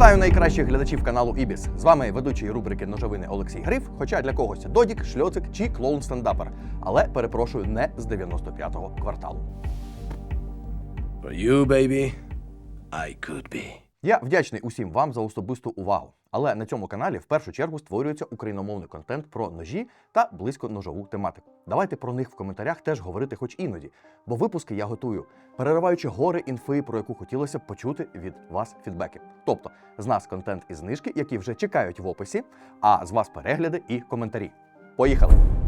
Вітаю найкращих глядачів каналу Ібіс. З вами ведучий рубрики Ножовини Олексій Гриф, хоча для когось Додік, Шльоцик чи клоун стендапер. Але перепрошую не з 95-го кварталу. For you, baby, I could be. Я вдячний усім вам за особисту увагу. Але на цьому каналі в першу чергу створюється україномовний контент про ножі та близько ножову тематику. Давайте про них в коментарях теж говорити хоч іноді, бо випуски я готую, перериваючи гори інфи, про яку хотілося б почути від вас фідбеки. Тобто з нас контент і знижки, які вже чекають в описі, а з вас перегляди і коментарі. Поїхали!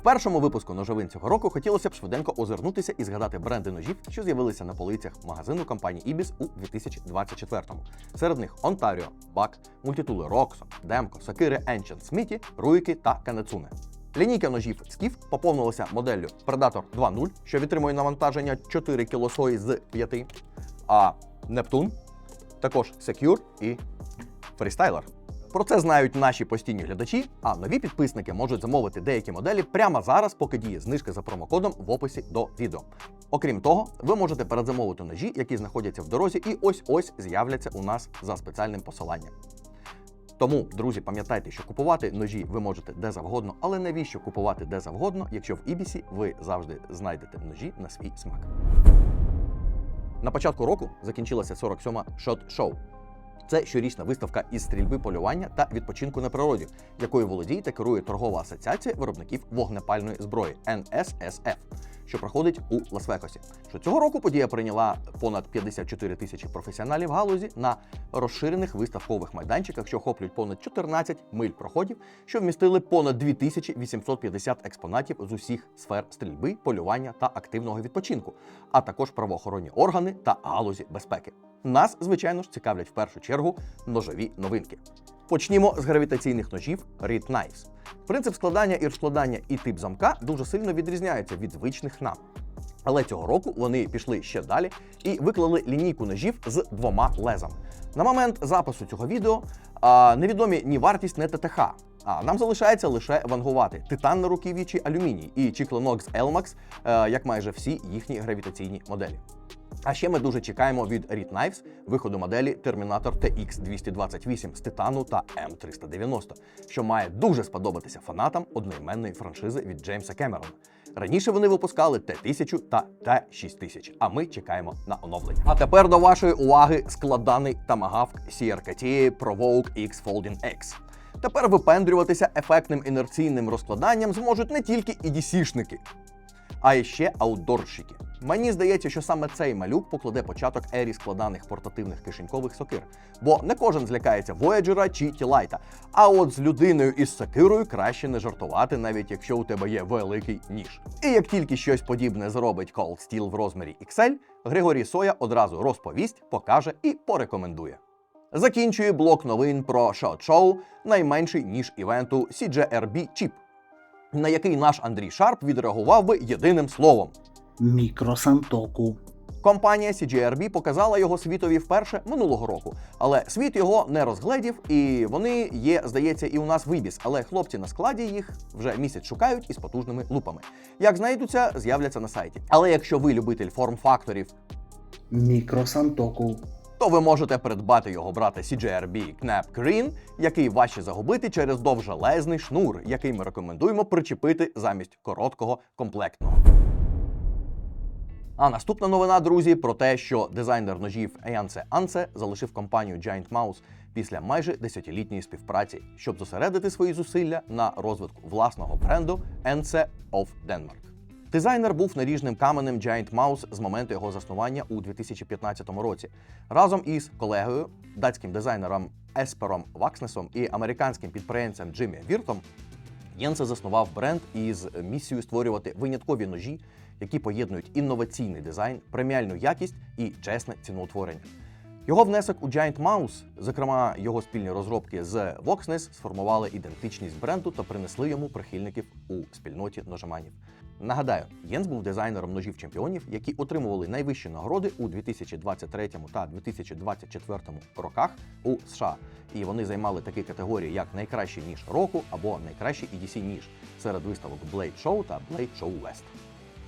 В першому випуску ножовин цього року хотілося б швиденько озирнутися і згадати бренди ножів, що з'явилися на полицях магазину компанії Ibis у 2024-му. Серед них Ontario, Бак, мультитули Roxo, Demko, Сокири Ancient, Сміті, Руїки та Канецуне. Лінійка ножів Скіф поповнилася моделлю Predator 2.0, що відтримує навантаження 4 кг сої з 5, а Нептун також Secure і Freestyler. Про це знають наші постійні глядачі, а нові підписники можуть замовити деякі моделі прямо зараз, поки діє знижка за промокодом в описі до відео. Окрім того, ви можете передзамовити ножі, які знаходяться в дорозі, і ось ось з'являться у нас за спеціальним посиланням. Тому, друзі, пам'ятайте, що купувати ножі ви можете де завгодно, але навіщо купувати де завгодно, якщо в Ібісі ви завжди знайдете ножі на свій смак. На початку року закінчилася 47-ма Shot Show. Це щорічна виставка із стрільби полювання та відпочинку на природі, якою володіє та керує торгова асоціація виробників вогнепальної зброї NSSF, що проходить у Лас-Вегасі. Що цього року подія прийняла понад 54 тисячі професіоналів галузі на розширених виставкових майданчиках, що охоплюють понад 14 миль проходів, що вмістили понад 2850 експонатів з усіх сфер стрільби, полювання та активного відпочинку, а також правоохоронні органи та галузі безпеки. Нас, звичайно ж, цікавлять в першу чергу ножові новинки. Почнімо з гравітаційних ножів Reed Knives. Принцип складання і розкладання і тип замка дуже сильно відрізняються від звичних нам. Але цього року вони пішли ще далі і виклали лінійку ножів з двома лезами. На момент запису цього відео а, невідомі ні вартість, ні ТТХ. А нам залишається лише вангувати титан на руків'ї чи алюміній і чи клинок з Elmax, е, як майже всі їхні гравітаційні моделі. А ще ми дуже чекаємо від Reed Knives виходу моделі Terminator TX228 з титану та М390, що має дуже сподобатися фанатам одноіменної франшизи від Джеймса Кемерона. Раніше вони випускали Т1000 та Т6000, а ми чекаємо на оновлення. А тепер до вашої уваги складаний тамагавк CRKT Provoke X Folding X. Тепер випендрюватися ефектним інерційним розкладанням зможуть не тільки EDC-шники, а іще аутдорщики. Мені здається, що саме цей малюк покладе початок ері складаних портативних кишенькових сокир, бо не кожен злякається Voyager чи Тілайта. А от з людиною із сокирою краще не жартувати, навіть якщо у тебе є великий ніж. І як тільки щось подібне зробить Cold Steel в розмірі XL, Григорій Соя одразу розповість, покаже і порекомендує. Закінчує блок новин про Show, найменший ніж івенту CJRB Chip, на який наш Андрій Шарп відреагував би єдиним словом. Мікросантоку. Компанія CJRB показала його світові вперше минулого року, але світ його не розгледів, і вони є, здається, і у нас вибіс. Але хлопці на складі їх вже місяць шукають із потужними лупами. Як знайдуться, з'являться на сайті. Але якщо ви любитель форм-факторів, Мікросантоку. то ви можете придбати його брата CJRB Knap Green, який важче загубити через довжелезний шнур, який ми рекомендуємо причепити замість короткого комплектного. А наступна новина, друзі, про те, що дизайнер ножів Янце Анце залишив компанію Giant Mouse після майже десятилітньої співпраці, щоб зосередити свої зусилля на розвитку власного бренду NC of Denmark. Дизайнер був наріжним каменем Giant Mouse з моменту його заснування у 2015 році. Разом із колегою, датським дизайнером Еспером Вакснесом і американським підприємцем Джиммі Віртом Єнсе заснував бренд із місією створювати виняткові ножі, які поєднують інноваційний дизайн, преміальну якість і чесне ціноутворення. Його внесок у Giant Mouse, зокрема його спільні розробки з Voxness, сформували ідентичність бренду та принесли йому прихильників у спільноті ножеманів. Нагадаю, Єнс був дизайнером ножів чемпіонів, які отримували найвищі нагороди у 2023 та 2024 роках у США. І вони займали такі категорії, як найкращий ніж року або найкращий EDC ніж серед виставок Blade Show та Blade Show West.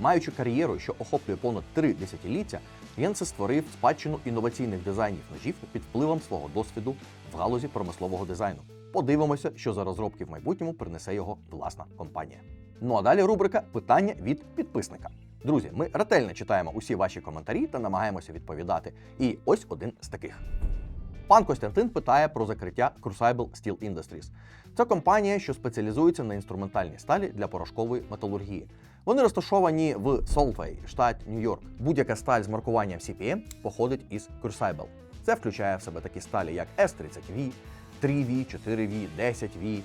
Маючи кар'єру, що охоплює понад три десятиліття, Єнсе створив спадщину інноваційних дизайнів ножів під впливом свого досвіду в галузі промислового дизайну. Подивимося, що за розробки в майбутньому принесе його власна компанія. Ну а далі рубрика Питання від підписника. Друзі, ми ретельно читаємо усі ваші коментарі та намагаємося відповідати. І ось один з таких. Пан Костянтин питає про закриття Crucible Steel Industries. Це компанія, що спеціалізується на інструментальній сталі для порошкової металургії. Вони розташовані в Солтвей, штат Нью-Йорк. Будь-яка сталь з маркуванням CPM походить із Crucible. Це включає в себе такі сталі, як S30V, 3V, 4V, 10V,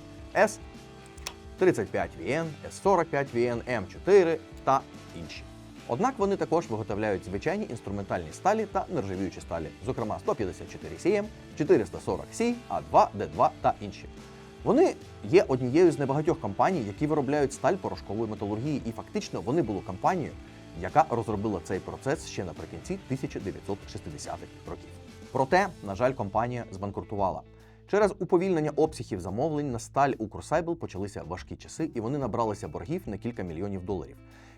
S35VN, S45VN, M4 та інші. Однак вони також виготовляють звичайні інструментальні сталі та нержавіючі сталі, зокрема 154 CM, 440 C, A2, D2 та інші. Вони є однією з небагатьох компаній, які виробляють сталь порошкової металургії, і фактично вони були компанією, яка розробила цей процес ще наприкінці 1960-х років. Проте, на жаль, компанія збанкрутувала. Через уповільнення обсягів замовлень на сталь у Crucible почалися важкі часи, і вони набралися боргів на кілька мільйонів доларів,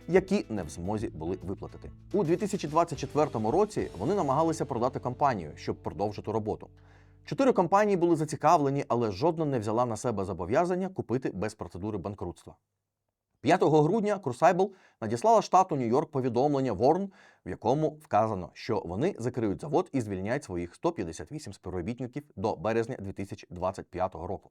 які не в змозі були виплатити. У 2024 році вони намагалися продати компанію, щоб продовжити роботу. Чотири компанії були зацікавлені, але жодна не взяла на себе зобов'язання купити без процедури банкрутства. 5 грудня Crucible надіслала штату Нью-Йорк повідомлення Ворн, в якому вказано, що вони закриють завод і звільняють своїх 158 співробітників до березня 2025 року.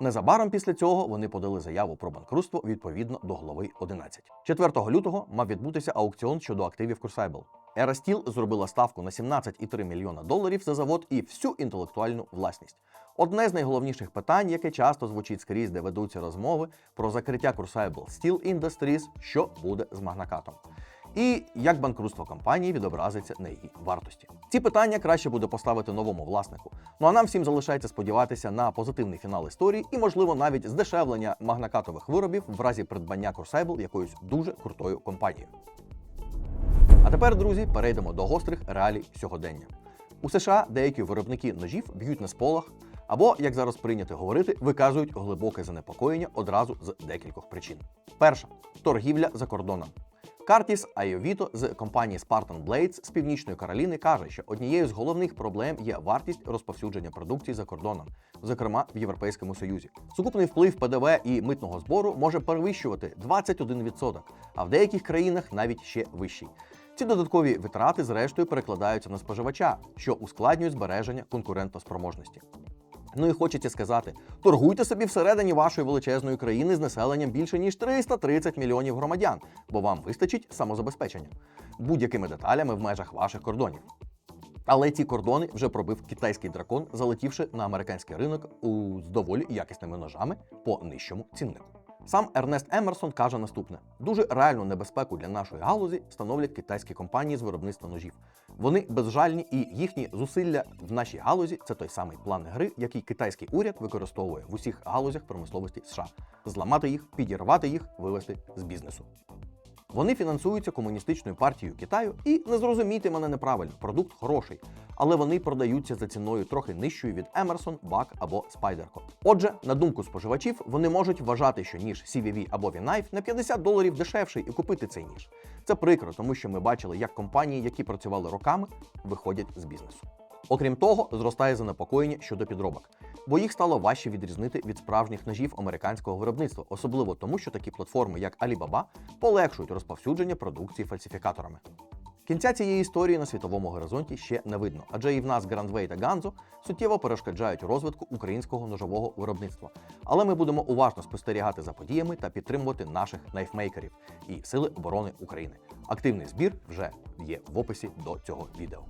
Незабаром після цього вони подали заяву про банкрутство відповідно до глави 11. 4 лютого мав відбутися аукціон щодо активів Crucible. Era Steel зробила ставку на 17,3 мільйона доларів за завод і всю інтелектуальну власність. Одне з найголовніших питань, яке часто звучить скрізь, де ведуться розмови про закриття Crucible Steel Industries, що буде з магнакатом. І як банкрутство компанії відобразиться на її вартості. Ці питання краще буде поставити новому власнику. Ну а нам всім залишається сподіватися на позитивний фінал історії і, можливо, навіть здешевлення магнакатових виробів в разі придбання Crucible якоюсь дуже крутою компанією. А тепер, друзі, перейдемо до гострих реалій сьогодення. У США деякі виробники ножів б'ють на сполах, або, як зараз прийнято говорити, виказують глибоке занепокоєння одразу з декількох причин. Перша торгівля за кордоном. Картіс Айовіто з компанії Spartan Blades з Північної Кароліни каже, що однією з головних проблем є вартість розповсюдження продукції за кордоном, зокрема в Європейському Союзі. Сукупний вплив ПДВ і митного збору може перевищувати 21%, а в деяких країнах навіть ще вищий. Ці додаткові витрати, зрештою, перекладаються на споживача, що ускладнює збереження конкурентоспроможності. Ну і хочеться сказати: торгуйте собі всередині вашої величезної країни з населенням більше ніж 330 мільйонів громадян, бо вам вистачить самозабезпечення будь-якими деталями в межах ваших кордонів. Але ці кордони вже пробив китайський дракон, залетівши на американський ринок у з доволі якісними ножами по нижчому ціннику. Сам Ернест Емерсон каже наступне: дуже реальну небезпеку для нашої галузі становлять китайські компанії з виробництва ножів. Вони безжальні і їхні зусилля в нашій галузі це той самий план гри, який китайський уряд використовує в усіх галузях промисловості США: зламати їх, підірвати їх, вивести з бізнесу. Вони фінансуються комуністичною партією Китаю і не зрозумійте мене неправильно, продукт хороший, але вони продаються за ціною трохи нижчою від Emerson, Buck або Spyderco. Отже, на думку споживачів, вони можуть вважати, що ніж CVV або V-Knife на 50 доларів дешевший і купити цей ніж. Це прикро, тому що ми бачили, як компанії, які працювали роками, виходять з бізнесу. Окрім того, зростає занепокоєння щодо підробок, бо їх стало важче відрізнити від справжніх ножів американського виробництва, особливо тому, що такі платформи, як Alibaba, полегшують розповсюдження продукції фальсифікаторами. Кінця цієї історії на світовому горизонті ще не видно, адже і в нас Grandway та Ganzo суттєво перешкоджають розвитку українського ножового виробництва. Але ми будемо уважно спостерігати за подіями та підтримувати наших найфмейкерів і Сили оборони України. Активний збір вже є в описі до цього відео.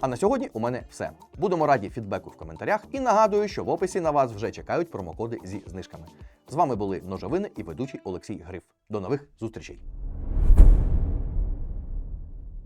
А на сьогодні у мене все. Будемо раді фідбеку в коментарях і нагадую, що в описі на вас вже чекають промокоди зі знижками. З вами були Ножовини і ведучий Олексій Гриф. До нових зустрічей!